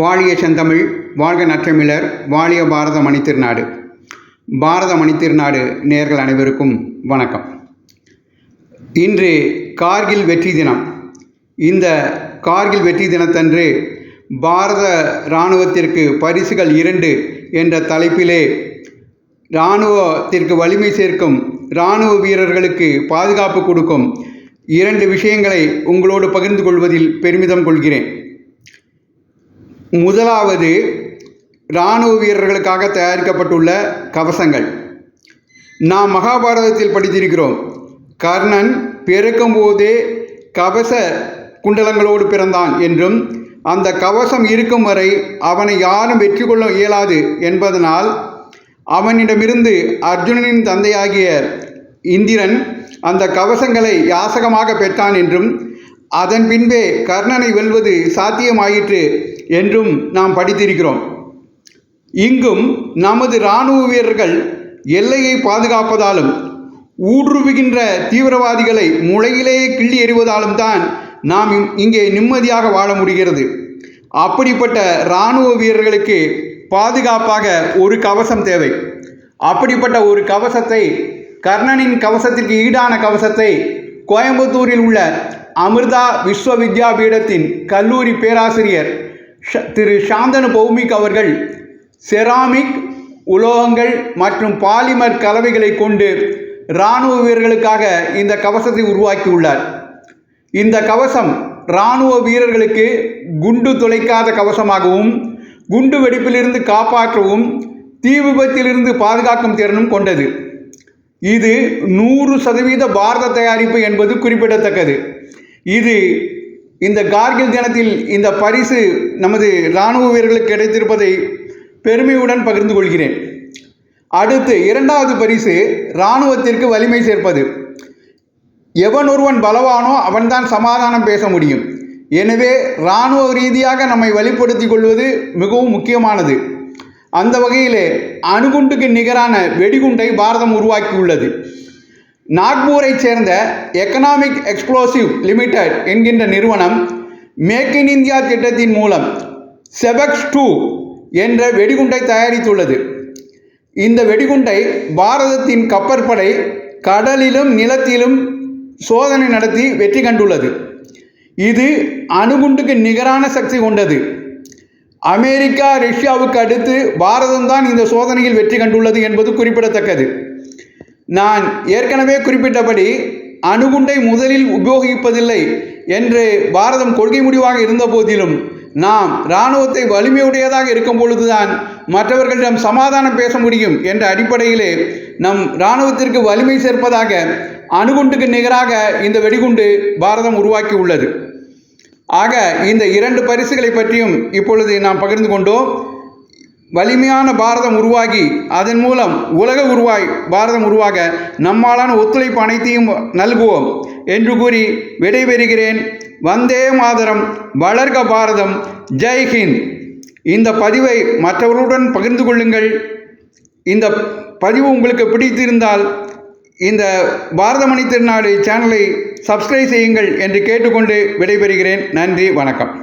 வாழிய செந்தமிழ் வாழ்க நற்றமிழர் வாழிய பாரத மணித்திருநாடு பாரத மணித்திருநாடு நேர்கள் அனைவருக்கும் வணக்கம். இன்று கார்கில் வெற்றி தினம். இந்த கார்கில் வெற்றி தினத்தன்று பாரத இராணுவத்திற்கு பரிசுகள் இரண்டு என்ற தலைப்பிலே இராணுவத்திற்கு வலிமை சேர்க்கும் இராணுவ வீரர்களுக்கு பாதுகாப்பு கொடுக்கும் இரண்டு விஷயங்களை உங்களோடு பகிர்ந்து கொள்வதில் பெருமிதம் கொள்கிறேன். முதலாவது இராணுவ வீரர்களுக்காக தயாரிக்கப்பட்டுள்ள கவசங்கள். நாம் மகாபாரதத்தில் படித்திருக்கிறோம். கர்ணன் பிறக்கும்போதே கவச குண்டலங்களோடு பிறந்தான் என்றும் அந்த கவசம் இருக்கும் வரை அவனை யாரும் வெற்றி கொள்ள இயலாது என்பதனால் அவனிடமிருந்து அர்ஜுனனின் தந்தையாகிய இந்திரன் அந்த கவசங்களை யாசகமாக பெற்றான் என்றும் அதன் பின்பே கர்ணனை வெல்வது சாத்தியமாயிற்று என்றும் நாம் படித்திருக்கிறோம். இங்கும் நமது இராணுவ வீரர்கள் எல்லையை பாதுகாப்பதாலும் ஊடுருவுகின்ற தீவிரவாதிகளை முளையிலேயே கிள்ளி எறிவதாலும் தான் நாம் இம்- இங்கே நிம்மதியாக வாழ முடிகிறது. அப்படிப்பட்ட இராணுவ வீரர்களுக்கு பாதுகாப்பாக ஒரு கவசம் தேவை. அப்படிப்பட்ட ஒரு கவசத்தை கர்ணனின் கவசத்திற்கு ஈடான கவசத்தை கோயம்புத்தூரில் உள்ள அமிர்தா விஸ்வ பீடத்தின் கல்லூரி பேராசிரியர் ஷ- திரு சாந்தனு பௌமிக் அவர்கள் செராமிக் உலோகங்கள் மற்றும் பாலிமர் கலவைகளை கொண்டு இராணுவ வீரர்களுக்காக இந்த கவசத்தை உருவாக்கியுள்ளார். இந்த கவசம் இராணுவ வீரர்களுக்கு குண்டு துளைக்காத கவசமாகவும் குண்டு வெடிப்பிலிருந்து காப்பாற்றவும் தீ விபத்திலிருந்து பாதுகாக்கும் திறனும் கொண்டது. இது நூறு சதவீத பாரத தயாரிப்பு என்பது குறிப்பிடத்தக்கது. இது இந்த கார்கில் தினத்தில் இந்த பரிசு நமது இராணுவ வீரர்களுக்கு கிடைத்திருப்பதை பெருமையுடன் பகிர்ந்து கொள்கிறேன். அடுத்து இரண்டாவது பரிசு இராணுவத்திற்கு வலிமை சேர்ப்பது. எவன் ஒருவன் பலவானோ அவன்தான் சமாதானம் பேச முடியும். எனவே இராணுவ ரீதியாக நம்மை வழிப்படுத்திக் கொள்வது மிகவும் முக்கியமானது. அந்த வகையிலே அணுகுண்டுக்கு நிகரான வெடிகுண்டை பாரதம் உருவாக்கியுள்ளது. நாக்பூரைச் சேர்ந்த எக்கனாமிக் எக்ஸ்ப்ளோசிவ் லிமிடெட் என்கின்ற நிறுவனம் மேக் இன் இந்தியா திட்டத்தின் மூலம் செபக்ஸ் டூ என்ற வெடிகுண்டை தயாரித்துள்ளது. இந்த வெடிகுண்டை பாரதத்தின் கப்பற்படை கடலிலும் நிலத்திலும் சோதனை நடத்தி வெற்றி கண்டுள்ளது. இது அணுகுண்டுக்கு நிகரான சக்தி கொண்டது. அமெரிக்கா ரஷ்யாவுக்கு அடுத்து பாரதம்தான் இந்த சோதனையில் வெற்றி கண்டுள்ளது என்பது குறிப்பிடத்தக்கது. நான் ஏற்கனவே குறிப்பிட்டபடி அணுகுண்டை முதலில் உபயோகிப்பதில்லை என்று பாரதம் கொள்கை முடிவாக இருந்த போதிலும் நாம் இராணுவத்தை வலிமையுடையதாக இருக்கும் பொழுதுதான் மற்றவர்களிடம் சமாதானம் பேச முடியும் என்ற அடிப்படையிலே நம் இராணுவத்திற்கு வலிமை சேர்ப்பதாக அணுகுண்டுக்கு நிகராக இந்த வெடிகுண்டு பாரதம் உருவாக்கி உள்ளது ஆக இந்த இரண்டு பரிசுகளை பற்றியும் இப்பொழுது நாம் பகிர்ந்து கொண்டோம். வலிமையான பாரதம் உருவாகி அதன் மூலம் உலக உருவாய் பாரதம் உருவாக நம்மாலான ஒத்துழைப்பு அனைத்தையும் நல்குவோம் என்று கூறி விடைபெறுகிறேன். வந்தே மாதரம் வளர்க பாரதம் ஜெய் ஹிந்த். இந்த பதிவை மற்றவர்களுடன் பகிர்ந்து கொள்ளுங்கள். இந்த பதிவு உங்களுக்கு பிடித்திருந்தால் இந்த பாரதமணி திருநாடு சேனலை சப்ஸ்கிரைப் செய்யுங்கள் என்று கேட்டுக்கொண்டு விடைபெறுகிறேன். நன்றி வணக்கம்.